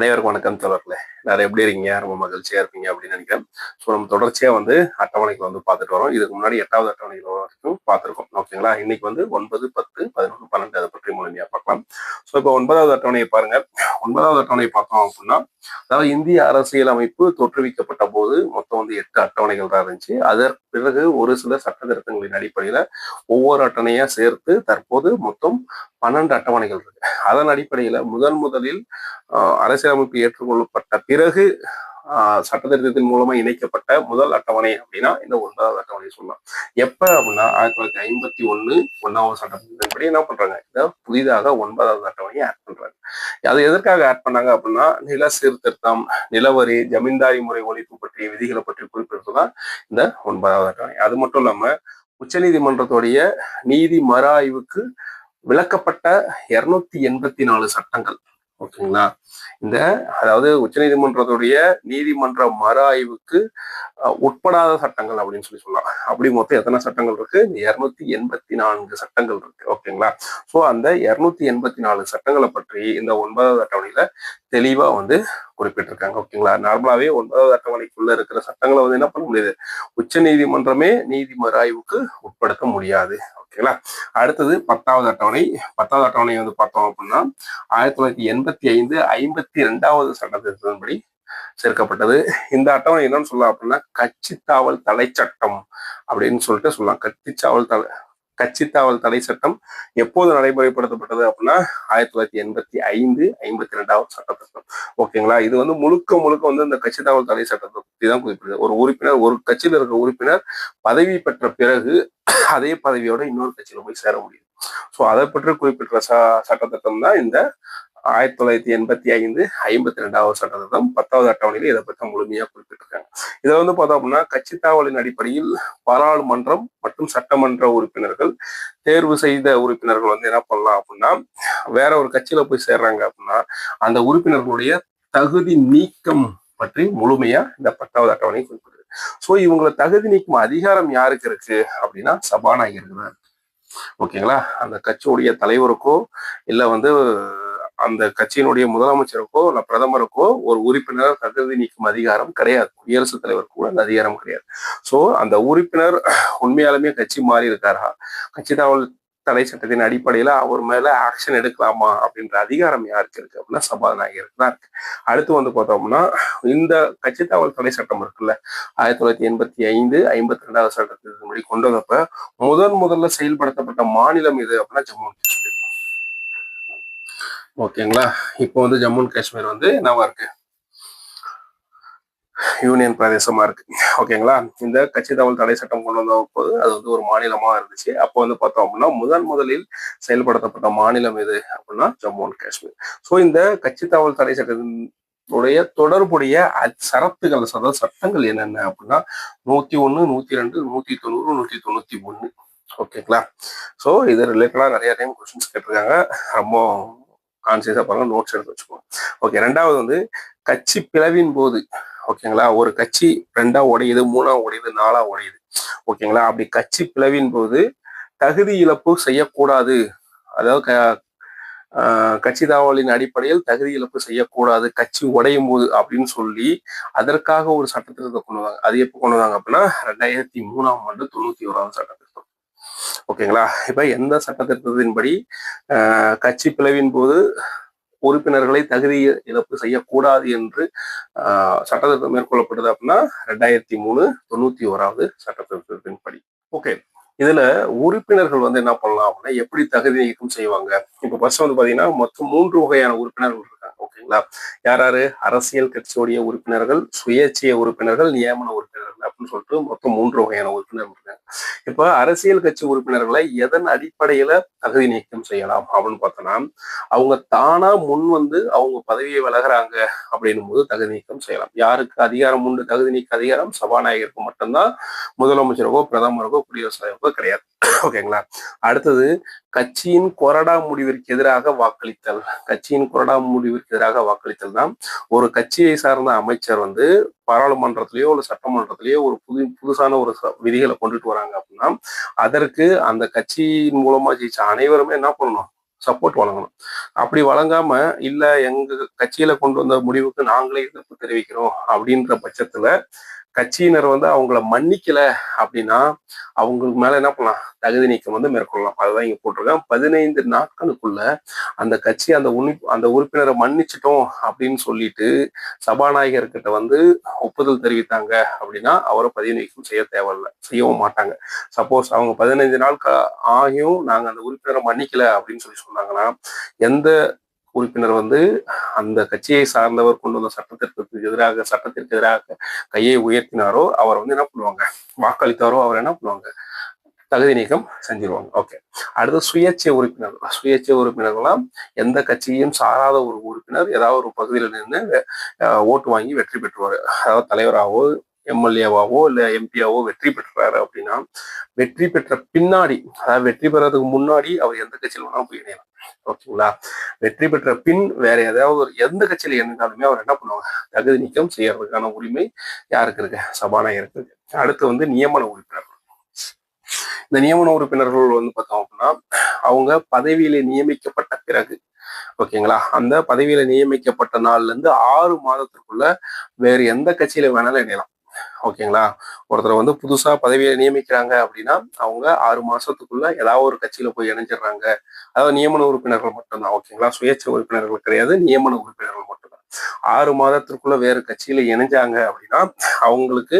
அனைவருக்கும் வணக்கம் தொடர்களே எல்லாரும் எப்படி இருக்கீங்க? ரொம்ப மகிழ்ச்சியா இருப்பீங்க அப்படின்னு நினைக்கிறேன். ஸோ நம்ம தொடர்ச்சியா வந்து அட்டவணைக்கு வந்து பார்த்துட்டு வரோம். இதுக்கு முன்னாடி எட்டாவது அட்டவணைக்கு வரைக்கும் பார்த்துருக்கோம். ஓகேங்களா இன்னைக்கு வந்து ஒன்பது பத்து பதினொன்று பன்னெண்டு அதை பற்றி முழுமையா பார்க்கலாம். ஸோ இப்போ ஒன்பதாவது அட்டவணையை பாருங்க. ஒன்பதாவது அட்டவணையை பார்த்தோம் அப்படின்னா அதாவது இந்திய அரசியல் அமைப்பு தோற்றுவிக்கப்பட்ட போது மொத்தம் வந்து எட்டு அட்டவணைகள் தான் இருந்துச்சு. அதற்கு பிறகு ஒரு சில சட்ட திருத்தங்களின் அடிப்படையில் ஒவ்வொரு அட்டவணையா சேர்த்து தற்போது மொத்தம் பன்னெண்டு அட்டவணைகள் இருக்கு. அதன் அடிப்படையில் முதன் முதலில் அரசியலமைப்பு ஏற்றுக்கொள்ளப்பட்ட பிறகு ஆஹ் சட்டத்திருத்தத்தின் மூலமா இணைக்கப்பட்ட முதல் அட்டவணை அப்படின்னா இந்த ஒன்பதாவது அட்டவணை சொல்லலாம். எப்ப அப்படின்னா ஆயிரத்தி தொள்ளாயிரத்தி ஐம்பத்தி ஒண்ணு ஒன்னாவது சட்டத்தின்படி என்ன பண்றாங்க? இதை புதிதாக ஒன்பதாவது அட்டவணையை ஆட் பண்றாங்க. அது எதற்காக ஆட் பண்ணாங்க அப்படின்னா நில சீர்திருத்தம் நிலவரி ஜமீன்தாரி முறை ஒழிப்பு பற்றிய விதிகளை பற்றி குறிப்பிடுறதுதான் இந்த ஒன்பதாவது அட்டவணை. அது மட்டும் இல்லாம உச்சநீதிமன்றத்துடைய நீதி மறு ஆய்வுக்கு விளக்கப்பட்ட இருநூத்தி எண்பத்தி நாலு சட்டங்கள். ஓகேங்களா? இந்த அதாவது உச்சநீதிமன்றத்துடைய நீதிமன்ற மறு ஆய்வுக்கு உட்படாத சட்டங்கள் அப்படின்னு சொல்லி சொல்லலாம். அப்படி மொத்தம் எத்தனை சட்டங்கள் இருக்கு? இருநூத்தி எண்பத்தி நான்கு சட்டங்கள் இருக்கு. ஓகேங்களா? சோ அந்த இருநூத்தி எண்பத்தி நாலு சட்டங்களை பற்றி இந்த ஒன்பதாவது அட்டவணையில தெளிவா வந்து குறிப்பிட்டிருக்காங்க ஓகேங்களா? நார்மலாவே ஒன்பதாவது அட்டவணைக்குள்ள இருக்கிற சட்டங்களை வந்து என்ன பண்ண முடியாது? உச்ச நீதிமன்றமே நீதி ஆய்வுக்கு உட்படுத்த முடியாது ஓகேங்களா? அடுத்தது பத்தாவது அட்டவணை. பத்தாவது அட்டவணை வந்து பார்த்தோம் அப்படின்னா ஆயிரத்தி தொள்ளாயிரத்தி எண்பத்தி ஐந்து ஐம்பத்தி ரெண்டாவது சட்டத்திட்டத்தின்படி சேர்க்கப்பட்டது. இந்த அட்டவணை என்னன்னு சொல்லலாம் அப்படின்னா கட்சித்தாவல் தலை சட்டம் அப்படின்னு சொல்லிட்டு சொல்லலாம். கட்சித்தாவல் தலை கட்சித்தாவல் தடை சட்டம் எப்போது நடைமுறைப்படுத்தப்பட்டது அப்படின்னா ஆயிரத்தி தொள்ளாயிரத்தி எண்பத்தி ஐந்து ஐம்பத்தி ரெண்டாவது சட்டத்திட்டம் ஓகேங்களா? இது வந்து முழுக்க முழுக்க வந்து இந்த கட்சித்தாவல் தடை சட்டத்தை பத்தி தான் குறிப்பிடுது. ஒரு உறுப்பினர் ஒரு கட்சியில் இருக்கிற உறுப்பினர் பதவி பெற்ற பிறகு அதே பதவியோட இன்னொரு கட்சியில போய் சேர முடியும். ஸோ அதை பற்றி குறிப்பிட்ட ச சட்டத்திட்டம் தான் இந்த ஆயிரத்தி தொள்ளாயிரத்தி எண்பத்தி ஐந்து ஐம்பத்தி ரெண்டாவது சட்டத்திட்டம் பத்தாவது அட்டவணையில் இதை பற்றி முழுமையா குறிப்பிட்டிருக்காங்க இதுல வந்து பார்த்தோம் அப்படின்னா கட்சித்தாவலின் அடிப்படையில் பாராளுமன்றம் மற்றும் சட்டமன்ற உறுப்பினர்கள் தேர்வு செய்த உறுப்பினர்கள் வந்து என்ன பண்ணலாம் அப்படின்னா வேற ஒரு கட்சியில போய் சேர்றாங்க அப்படின்னா அந்த உறுப்பினர்களுடைய தகுதி நீக்கம் பற்றி முழுமையா இந்த பத்தாவது அட்டவணை குறிப்பிடுது. சோ இவங்களை தகுதி நீக்கும் அதிகாரம் யாருக்கு இருக்கு அப்படின்னா சபாநாயகருக்கு தான் ஓகேங்களா? அந்த கட்சியுடைய தலைவருக்கோ இல்ல வந்து அந்த கட்சியினுடைய முதலமைச்சருக்கோ இல்ல பிரதமருக்கோ ஒரு உறுப்பினர் தகுதி நீக்கும் அதிகாரம் கிடையாது. குடியரசுத் தலைவருக்கு கூட அந்த அதிகாரம் கிடையாது. சோ அந்த உறுப்பினர் உண்மையாலுமே கட்சி மாறி இருக்காரா? கட்சி தாவல் தடை சட்டத்தின் அடிப்படையில அவர் மேல ஆக்ஷன் எடுக்கலாமா அப்படின்ற அதிகாரம் யாருக்கு இருக்கு அப்படின்னா சபாநாயகருக்கு தான் இருக்கு. அடுத்து வந்து பார்த்தோம்னா இந்த கட்சி தாவல் தடை சட்டம் இருக்குல்ல ஆயிரத்தி தொள்ளாயிரத்தி எண்பத்தி ஐந்து ஐம்பத்தி ரெண்டாவது சட்டத்தின் கொண்டு வந்தப்ப முதன் முதல்ல செயல்படுத்தப்பட்ட மாநிலம் எது அப்படின்னா ஜம்மு அண்ட் காஷ்மீர். ஓகேங்களா? இப்போ வந்து ஜம்மு அண்ட் காஷ்மீர் வந்து என்னவா இருக்கு யூனியன் பிரதேசமா இருக்கு. ஓகேங்களா? இந்த கட்சி தகவல் தடை சட்டம் கொண்டு வந்த போது அது வந்து ஒரு மாநிலமா இருந்துச்சு. அப்போ வந்து பார்த்தோம் அப்படின்னா முதன் முதலில் செயல்படுத்தப்பட்ட மாநிலம் எது அப்படின்னா ஜம்மு அண்ட் காஷ்மீர். ஸோ இந்த கட்சி தகவல் தடை சட்டத்தின் உடைய தொடர்புடைய அ- சரத்துகள் அதாவது சட்டங்கள் என்னென்ன அப்படின்னா நூத்தி ஒன்று நூத்தி ரெண்டு நூத்தி தொண்ணூறு நூத்தி தொண்ணூத்தி ஒன்று ஓகேங்களா? ஸோ இது ரிலேட்டடா நிறைய டைம் கொஸ்டின்ஸ் கேட்டிருக்காங்க. ரொம்ப கான்சியஸாக பாருங்க நோட்ஸ் எடுத்து வச்சுக்கோங்க. ஓகே ரெண்டாவது வந்து கட்சி பிளவின் போது ஓகேங்களா ஒரு கட்சி ரெண்டா உடையுது மூணா உடையுது நாலா உடையுது. ஓகேங்களா அப்படி கட்சி பிளவின் போது தகுதி இழப்பு செய்யக்கூடாது. அதாவது க- ஆஹ் கட்சி தாவலின் அடிப்படையில் தகுதி இழப்பு செய்யக்கூடாது. கட்சி உடையும் போது அப்படின்னு சொல்லி அதற்காக ஒரு சட்டத்திட்டத்தை கொண்டு வந்தாங்க. அது எப்போ கொண்டு வந்தாங்க அப்படின்னா ரெண்டாயிரத்தி மூணாம் ஆண்டு தொண்ணூத்தி ஓராவது சட்டத்திட்டம் ஓகேங்களா? இப்போ எந்த சட்டத்திட்டத்தின்படி ஆஹ் கட்சி பிளவின் போது உறுப்பினர்களை தகுதி இழப்பு செய்யக்கூடாது என்று ஆஹ் மேற்கொள்ளப்பட்டது அப்படின்னா ரெண்டாயிரத்தி மூணு தொண்ணூத்தி ஓராவது சட்டத்திருத்தத்தின்படி. ஓகே. இதுல உறுப்பினர்கள் வந்து என்ன பண்ணலாம் அப்படின்னா எப்படி தகுதி நீக்கம் செய்வாங்க? இப்ப ஃபர்ஸ்ட் வந்து பாத்தீங்கன்னா மொத்தம் மூன்று வகையான உறுப்பினர்கள் இருக்காங்க. ஓகேங்களா? யார் யாரு அரசியல் கட்சியுடைய உறுப்பினர்கள் சுயேட்சிய உறுப்பினர்கள் நியமன உறுப்பினர்கள் அப்படின்னு சொல்லிட்டு மொத்தம் மூன்று வகையான உறுப்பினர்கள். இருக்காங்க இப்ப அரசியல் கட்சி உறுப்பினர்களை எதன் அடிப்படையில தகுதி நீக்கம் செய்யலாம் அப்படின்னு பார்த்தோம்னா அவங்க தானா முன் வந்து அவங்க பதவியை விலகுறாங்க அப்படின்னும் போது தகுதி நீக்கம் செய்யலாம். யாருக்கு அதிகாரம் உண்டு? தகுதி நீக்க அதிகாரம் சபாநாயகருக்கு மட்டும்தான். முதலமைச்சருக்கோ பிரதமருக்கோ குடியரசுத் தலைவருக்கோ கிடையாது. ஓகேங்களா? அடுத்தது கட்சியின் கொறடா முடிவிற்கு எதிராக வாக்களித்தல். கட்சியின் கொறடா முடிவிற்கு எதிராக வாக்களித்தல் தான் ஒரு கட்சியை சார்ந்த அமைச்சர் வந்து பாராளுமன்றத்திலேயோ இல்ல சட்டமன்றத்திலேயோ ஒரு புது புதுசான ஒரு விதிகளை கொண்டுட்டு வராங்க. அப்படின்னா அதற்கு அந்த கட்சியின் மூலமா ஜெயிச்ச அனைவருமே என்ன பண்ணணும்? சப்போர்ட் வழங்கணும். அப்படி வழங்காம இல்ல எங்க கட்சியில கொண்டு வந்த முடிவுக்கு நாங்களே எதிர்ப்பு தெரிவிக்கிறோம் அப்படின்ற பட்சத்துல கட்சியினர் வந்து அவங்கள மன்னிக்கல அப்படின்னா அவங்களுக்கு மேல என்ன பண்ணலாம்? தகுதி நீக்கம் வந்து மேற்கொள்ளலாம். அதுதான் இங்க போட்டிருக்கேன் பதினைந்து நாட்களுக்குள்ள அந்த கட்சி அந்த உனி அந்த உறுப்பினரை மன்னிச்சிட்டோம் அப்படின்னு சொல்லிட்டு சபாநாயகர்கிட்ட வந்து ஒப்புதல் தெரிவித்தாங்க அப்படின்னா அவரை பதிவு நீக்கம் செய்ய தேவையில்லை. செய்யவும் மாட்டாங்க. சப்போஸ் அவங்க பதினைந்து நாட்கள் ஆகியும் நாங்க அந்த உறுப்பினரை மன்னிக்கல அப்படின்னு சொல்லி சொன்னாங்கன்னா எந்த உறுப்பினர் வந்து அந்த கட்சியை சார்ந்தவர் கொண்டு வந்த சட்டத்திற்கு எதிராக சட்டத்திற்கு எதிராக கையை உயர்த்தினாரோ அவர் வந்து என்ன பண்ணுவாங்க? வாக்களித்தாரோ அவர் என்ன பண்ணுவாங்க? தகுதி நீக்கம் செஞ்சிருவாங்க. ஓகே அடுத்து சுயேட்சை உறுப்பினர். சுயேட்சை உறுப்பினர்கள்லாம் எந்த கட்சியும் சாராத ஒரு உறுப்பினர் ஏதாவது ஒரு பகுதியில் நின்று ஓட்டு வாங்கி வெற்றி பெற்றுவார். அதாவது தலைவராகவோ எம்எல்ஏவாவோ இல்லை எம்பியாவோ வெற்றி பெற்றாரு அப்படின்னா வெற்றி பெற்ற பின்னாடி அதாவது வெற்றி பெறதுக்கு முன்னாடி அவர் எந்த கட்சியில் வேணாலும் போய் இணையலாம். ஓகேங்களா? வெற்றி பெற்ற பின் வேற ஏதாவது ஒரு எந்த கட்சியில இணைந்தாலுமே அவர் என்ன பண்ணுவாங்க? தகுதி நீக்கம் செய்யறதுக்கான உரிமை யாருக்கு இருக்கு? சபாநாயகருக்கு இருக்கு. அடுத்து வந்து நியமன உறுப்பினர்கள். இந்த நியமன உறுப்பினர்கள் வந்து பார்த்தோம் அப்படின்னா அவங்க பதவியில நியமிக்கப்பட்ட பிறகு ஓகேங்களா? அந்த பதவியில நியமிக்கப்பட்ட நாள்ல இருந்து ஆறு மாதத்திற்குள்ள வேறு எந்த கட்சியில வேணாலும் இணையலாம். ஓகேங்களா? ஒருத்தர் வந்து புதுசா பதவியை நியமிக்கிறாங்க அப்படின்னா அவங்க ஆறு மாசத்துக்குள்ள ஏதாவது ஒரு கட்சியில போய் இணைஞ்சிடுறாங்க. அதாவது நியமன உறுப்பினர்கள் மட்டும்தான் ஓகேங்களா? சுயேட்சை உறுப்பினர்கள் கிடையாது நியமன உறுப்பினர்கள் மட்டும்தான். ஆறு மாதத்திற்குள்ள வேறு கட்சியில இணைஞ்சாங்க அப்படின்னா அவங்களுக்கு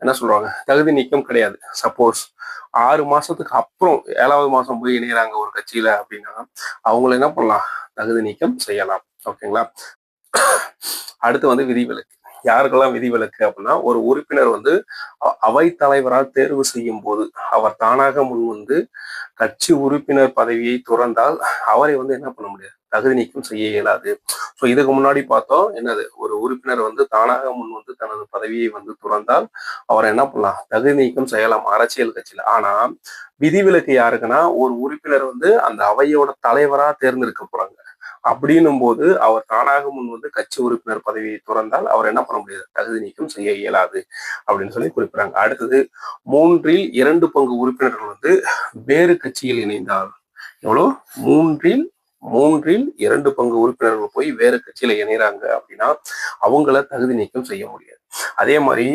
என்ன சொல்றாங்க? தகுதி நீக்கம் கிடையாது. சப்போஸ் ஆறு மாசத்துக்கு அப்புறம் ஏழாவது மாசம் போய் இணையிறாங்க ஒரு கட்சியில அப்படின்னா அவங்கள என்ன பண்ணலாம்? தகுதி நீக்கம் செய்யலாம். ஓகேங்களா? அடுத்து வந்து விதிவிலக்கு. யாருக்கெல்லாம் விதிவிலக்கு அப்படின்னா ஒரு உறுப்பினர் வந்து அவை தலைவரால் தேர்வு செய்யும் போது அவர் தானாக முன் வந்து கட்சி உறுப்பினர் பதவியை துறந்தால் அவரை வந்து என்ன பண்ண முடியாது? தகுதி நீக்கம் செய்ய இயலாது. ஸோ இதுக்கு முன்னாடி பார்த்தோம் என்னது? ஒரு உறுப்பினர் வந்து தானாக முன் வந்து தனது பதவியை வந்து துறந்தால் அவர் என்ன பண்ணலாம்? தகுதி நீக்கம் செய்யலாம் அரசியல் கட்சியில. ஆனா விதிவிலக்கு யாருக்குன்னா ஒரு உறுப்பினர் வந்து அந்த அவையோட தலைவரா தேர்ந்தெடுக்க போறாங்க. அப்படின்னும் போது அவர் தானாக முன் வந்து கட்சி உறுப்பினர் பதவியை துறந்தால் அவர் என்ன பண்ண முடியாது? தகுதி நீக்கம் செய்ய இயலாது அப்படின்னு சொல்லி குறிப்பிடாங்க அடுத்தது மூன்றில் இரண்டு பங்கு உறுப்பினர்கள் வந்து வேறு கட்சியில் இணைந்தார் எவ்வளோ? மூன்றில் மூன்றில் இரண்டு பங்கு உறுப்பினர்கள் போய் வேறு கட்சியில இணைகிறாங்க அப்படின்னா அவங்கள தகுதி நீக்கம் செய்ய முடியாது. அதே மாதிரி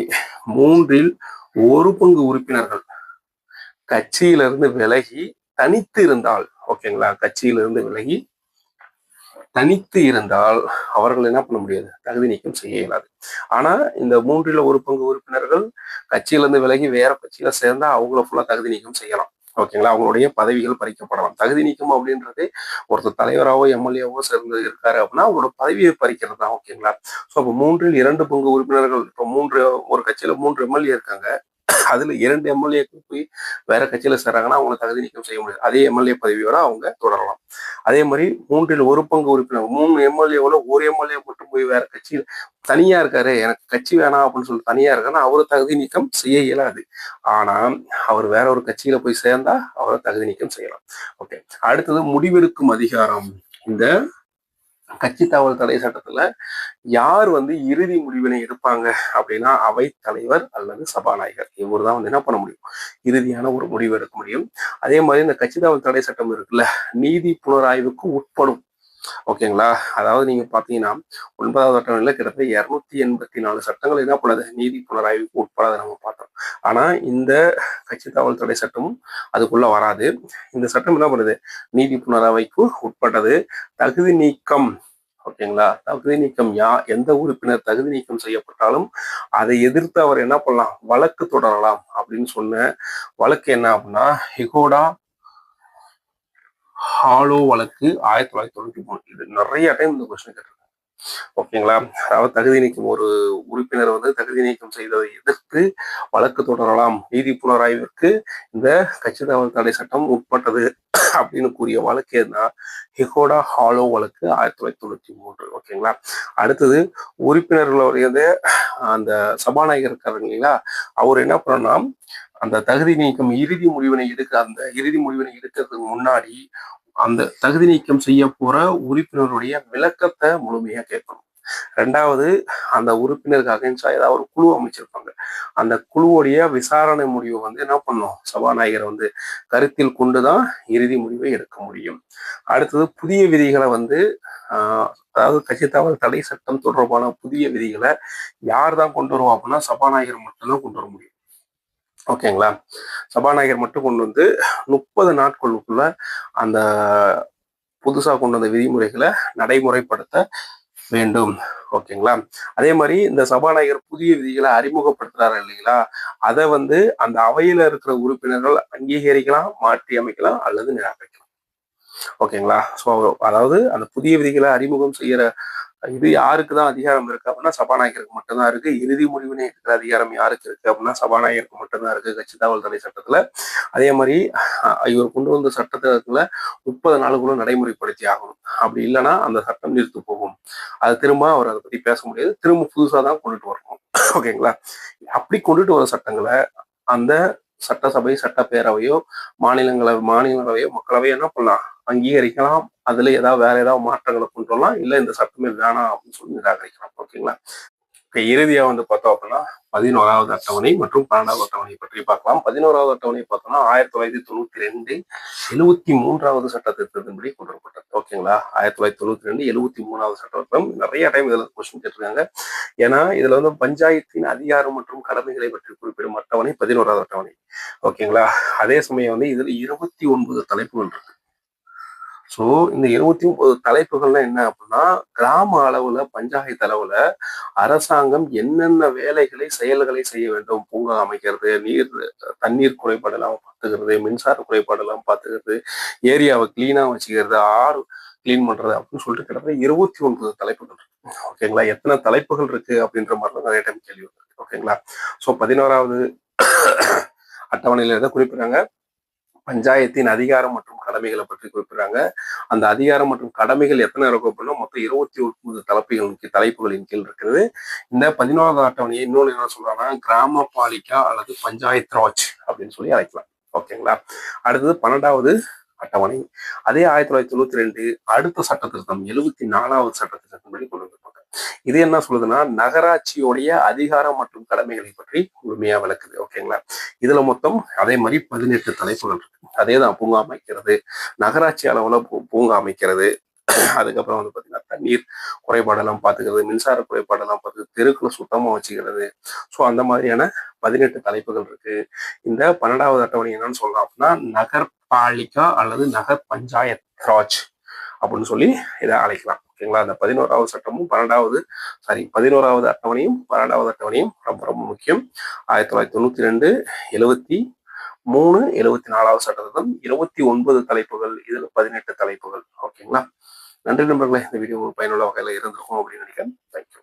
மூன்றில் ஒரு பங்கு உறுப்பினர்கள் கட்சியிலிருந்து விலகி தனித்து இருந்தால் ஓகேங்களா? கட்சியிலிருந்து விலகி தனித்து இருந்தால் அவர்கள் என்ன பண்ண முடியாது? தகுதி நீக்கம் செய்ய இயலாது. ஆனா இந்த மூன்றில் ஒரு பங்கு உறுப்பினர்கள் கட்சியிலிருந்து விலகி வேற கட்சியில சேர்ந்தா அவங்கள ஃபுல்லா தகுதி நீக்கம் செய்யலாம். ஓகேங்களா? அவங்களுடைய பதவிகள் பறிக்கப்படலாம். தகுதி நீக்கம் அப்படின்றது ஒருத்தர் தலைவராகவோ எம்எல்ஏவோ சேர்ந்து இருக்காரு அப்படின்னா அவங்களோட பதவியை பறிக்கிறது தான் ஓகேங்களா? ஸோ அப்போ மூன்றில் இரண்டு பங்கு உறுப்பினர்கள் இப்போ மூன்று ஒரு கட்சியில மூன்று எம்எல்ஏ இருக்காங்க. அதுல இரண்டு எம்எல்ஏக்கள் போய் வேற கட்சியில சேர்றாங்கன்னா அவங்க தகுதி நீக்கம் செய்ய முடியாது. அதே எம்எல்ஏ பதவியோட அவங்க தொடரலாம். அதே மாதிரி மூன்றில் ஒரு பங்கு உறுப்பினர் மூணு எம்எல்ஏவோட ஒரு எம்எல்ஏ மட்டும் போய் வேற கட்சியில் தனியா இருக்காரு. எனக்கு கட்சி வேணாம் அப்படின்னு சொல்லி தனியா இருக்காருன்னா அவரை தகுதி நீக்கம் செய்ய இயலாது. ஆனா அவர் வேற ஒரு கட்சியில போய் சேர்ந்தா அவரை தகுதி நீக்கம் செய்யலாம். ஓகே. அடுத்தது முடிவெடுக்கும் அதிகாரம். இந்த கட்சி தாவல் தடை சட்டத்துல யார் வந்து இறுதி முடிவினை எடுப்பாங்க அப்படின்னா அவை தலைவர் அல்லது சபாநாயகர். இவர் தான் வந்து என்ன பண்ண முடியும்? இறுதியான ஒரு முடிவு எடுக்க முடியும். அதே மாதிரி இந்த கட்சி தாவல் தடை சட்டம் இருக்குல்ல நீதி புனராய்வுக்கு உட்படும் ஓகேங்களா? அதாவது நீங்க பாத்தீங்கன்னா ஒன்பதாவது அட்டவணையில கிட்டத்தட்ட இருநூத்தி எண்பத்தி நாலு சட்டங்கள் என்ன பண்ணது? நீதி புனராய்வுக்கு உட்படாத நம்ம பார்த்தோம். ஆனா இந்த கட்சி காவல்துறை தடை சட்டமும் அதுக்குள்ள வராது. இந்த சட்டம் என்ன பண்ணுது? நீதி புனராய்வுக்கு உட்பட்டது. தகுதி நீக்கம் ஓகேங்களா? தகுதி நீக்கம் யா எந்த உறுப்பினர் தகுதி நீக்கம் செய்யப்பட்டாலும் அதை எதிர்த்து அவர் என்ன பண்ணலாம்? வழக்கு தொடரலாம் அப்படின்னு சொன்ன வழக்கு என்ன அப்படின்னா ஹிகோடா ஹாலோ வழக்கு ஆயிரத்தி தொள்ளாயிரத்தி தொண்ணூத்தி மூணு. இது நிறைய டைம் இந்த கொஸ்டின் கேட்டிருக்காங்க. ஓகேங்களா அதாவது தகுதி நீக்கம் ஒரு உறுப்பினர் வந்து தகுதி நீக்கம் செய்ததை எதிர்த்து வழக்கு தொடரலாம். நீதி புனராய்விற்கு இந்த கட்சி தகவல் தடை சட்டம் உட்பட்டது அப்படின்னு கூறிய வழக்கு என்ன ஹிகோடா ஹாலோ வழக்கு ஆயிரத்தி தொள்ளாயிரத்தி தொண்ணூத்தி மூன்று. ஓகேங்களா அடுத்தது உறுப்பினர்களுடைய அந்த சபாநாயகர் இருக்காரு இல்லைங்களா? அவர் என்ன பண்ணோம்னா அந்த தகுதி நீக்கம் இறுதி முடிவினை எடுக்க அந்த இறுதி முடிவினை எடுக்கிறதுக்கு முன்னாடி அந்த தகுதி நீக்கம் செய்ய போற உறுப்பினருடைய விளக்கத்தை முழுமையா கேட்கணும். ரெண்டாவது அந்த உறுப்பினருக்கு அகைன்ஸ்டா ஏதாவது ஒரு குழு அமைச்சிருப்பாங்க. அந்த குழுவுடைய விசாரணை முடிவு வந்து என்ன பண்ணும்? சபாநாயகர் வந்து கருத்தில் கொண்டுதான் இறுதி முடிவை எடுக்க முடியும். அடுத்தது புதிய விதிகளை வந்து அதாவது கட்சி தகவல் தடை சட்டம் தொடர்பான புதிய விதிகளை யார் தான் கொண்டு வருவோம் அப்படின்னா சபாநாயகர் மட்டும்தான் கொண்டு வர முடியும். ஓகேங்களா? சபாநாயகர் மட்டும் கொண்டு வந்து முப்பது நாட்களுக்குள்ள அந்த புதுசாக கொண்டு வந்த விதிமுறைகளை நடைமுறைப்படுத்த வேண்டும். ஓகேங்களா? அதே மாதிரி இந்த சபாநாயகர் புதிய விதிகளை அறிமுகப்படுத்துறாரு இல்லைங்களா? அதை வந்து அந்த அவையில இருக்கிற உறுப்பினர்கள் அங்கீகரிக்கலாம் மாற்றி அமைக்கலாம் அல்லது நிராகரிக்கலாம். ஓகேங்களா? ஸோ அதாவது அந்த புதிய விதிகளை அறிமுகம் செய்யற இது யாருக்கு தான் அதிகாரம் இருக்கு அப்படின்னா சபாநாயகருக்கு மட்டும்தான் இருக்கு. இறுதி முடிவினை இருக்கிற அதிகாரம் யாருக்கு இருக்கு அப்படின்னா சபாநாயகருக்கு மட்டும்தான் இருக்கு. கட்சி தகவல் தடை சட்டத்துல. அதே மாதிரி இவர் கொண்டு வந்த சட்டத்துல முப்பது நாளுக்குள்ள நடைமுறைப்படுத்தி ஆகணும். அப்படி இல்லைன்னா அந்த சட்டம் நிறுத்து போகும். அது திரும்ப அவர் அதை பத்தி பேச முடியாது. திரும்ப புதுசாக தான் கொண்டுட்டு வரணும். ஓகேங்களா? அப்படி கொண்டுட்டு வர சட்டங்களை அந்த சட்டசபை சட்டப்பேரவையோ மாநிலங்களவை மாநிலங்களவையோ மக்களவையோ என்ன பண்ணலாம்? அங்கீகரிக்கலாம். அதுல ஏதாவது வேற ஏதாவது மாற்றங்களை கொண்டு வரலாம். இல்ல இந்த சட்டமே வேணாம் அப்படின்னு சொல்லி நிராகரிக்கலாம். ஓகேங்களா? இப்போ இறுதியா வந்து பார்த்தோம் அப்படின்னா பதினோராவது அட்டவணை மற்றும் பன்னெண்டாவது அட்டவணை பற்றி பார்க்கலாம். பதினோராவது அட்டவணை பார்த்தோம்னா ஆயிரத்தி தொள்ளாயிரத்தி தொண்ணூத்தி ரெண்டு எழுவத்தி மூன்றாவது சட்ட திருத்தத்தின்படி கொண்டு வரப்பட்டது ஓகேங்களா? ஆயிரத்தி தொள்ளாயிரத்தி தொண்ணூத்தி ரெண்டு எழுவத்தி மூணாவது சட்டத்திலும் நிறைய டைம் இதில் கொஸ்டின் கேட்டிருக்காங்க. ஏன்னா இதுல வந்து பஞ்சாயத்தின் அதிகாரம் மற்றும் கடமைகளை பற்றி குறிப்பிடும் அட்டவணை பதினோராவது அட்டவணை. ஓகேங்களா? அதே சமயம் வந்து இதுல இருபத்தி ஒன்பது தலைப்புகள் இருக்கு. ஸோ இந்த இருபத்தி ஒன்பது தலைப்புகள்லாம் என்ன அப்படின்னா கிராம அளவுல பஞ்சாயத்து அளவுல அரசாங்கம் என்னென்ன வேலைகளை செயல்களை செய்ய வேண்டும்? பூங்கா அமைக்கிறது நீர் தண்ணீர் குறைபாடெல்லாம் பார்த்துக்கிறது மின்சார குறைபாடெல்லாம் பார்த்துக்கிறது ஏரியாவை கிளீனா வச்சுக்கிறது ஆறு கிளீன் பண்றது அப்படின்னு சொல்லிட்டு கிட்டத்தட்ட இருபத்தி ஒன்பது தலைப்புகள் இருக்கு. ஓகேங்களா எத்தனை தலைப்புகள் இருக்கு அப்படின்ற மாதிரிலாம் நிறைய டைம் கேள்வி வந்திருக்கு. ஓகேங்களா ஸோ பதினோராவது அட்டவணையில எதை குறிப்பிடுறாங்க. பஞ்சாயத்தின் அதிகாரம் மற்றும் கடமைகளை பற்றி குறிப்பிடுறாங்க. அந்த அதிகாரம் மற்றும் கடமைகள் எத்தனை இருக்கும் அப்படின்னா மொத்தம் இருபத்தி ஒன்பது தலைப்புகள் தலைப்புகளின் கீழ் இருக்கிறது இந்த பதினோராவது அட்டவணையை இன்னொன்று என்ன சொல்றாங்கன்னா கிராம பாலிகா அல்லது பஞ்சாயத் ராஜ் அப்படின்னு சொல்லி அழைக்கலாம். ஓகேங்களா? அடுத்தது பன்னெண்டாவது அட்டவணை. அதே ஆயிரத்தி தொள்ளாயிரத்தி தொண்ணூத்தி ரெண்டு அடுத்த சட்ட திருத்தம் எழுபத்தி நாலாவது சட்ட படி கொண்டு இது என்ன சொல்லுதுன்னா நகராட்சியோடைய அதிகாரம் மற்றும் கடமைகளை பற்றி முழுமையா விளக்குது ஓகேங்களா இதுல மொத்தம் அதே மாதிரி பதினெட்டு தலைப்புகள் இருக்கு. அதே தான் பூங்கா அமைக்கிறது நகராட்சி அளவுல பூங்கா அமைக்கிறது அதுக்கப்புறம் வந்து பார்த்தீங்கன்னா தண்ணீர் குறைபாடெல்லாம் பார்த்துக்கிறது மின்சார குறைபாடெல்லாம் பார்த்து தெருக்களை சுத்தமாக வச்சுக்கிறது. ஸோ அந்த மாதிரியான பதினெட்டு தலைப்புகள் இருக்கு. இந்த பன்னெண்டாவது அட்டவணை என்னன்னு சொல்லலாம் அப்படின்னா நகர்பாலிகா அல்லது நகர் பஞ்சாயத் ராஜ். அப்படின்னு சொல்லி இதை அழைக்கலாம். ஓகேங்களா அந்த பதினோராவது சட்டமும் பன்னெண்டாவது சாரி பதினோராவது அட்டவணையும் பன்னெண்டாவது அட்டவணையும் ரொம்ப ரொம்ப முக்கியம். ஆயிரத்தி தொள்ளாயிரத்தி தொண்ணூத்தி ரெண்டு எழுவத்தி மூணு எழுபத்தி நாலாவது சட்டத்திட்டம் இருபத்தி ஒன்பது தலைப்புகள் இதில் பதினெட்டு தலைப்புகள். ஓகேங்களா நன்றி நண்பர்களே. இந்த வீடியோ பயனுள்ள வகையில் இருந்திருக்கும் அப்படின்னு நினைக்கிறேன். தேங்க்யூ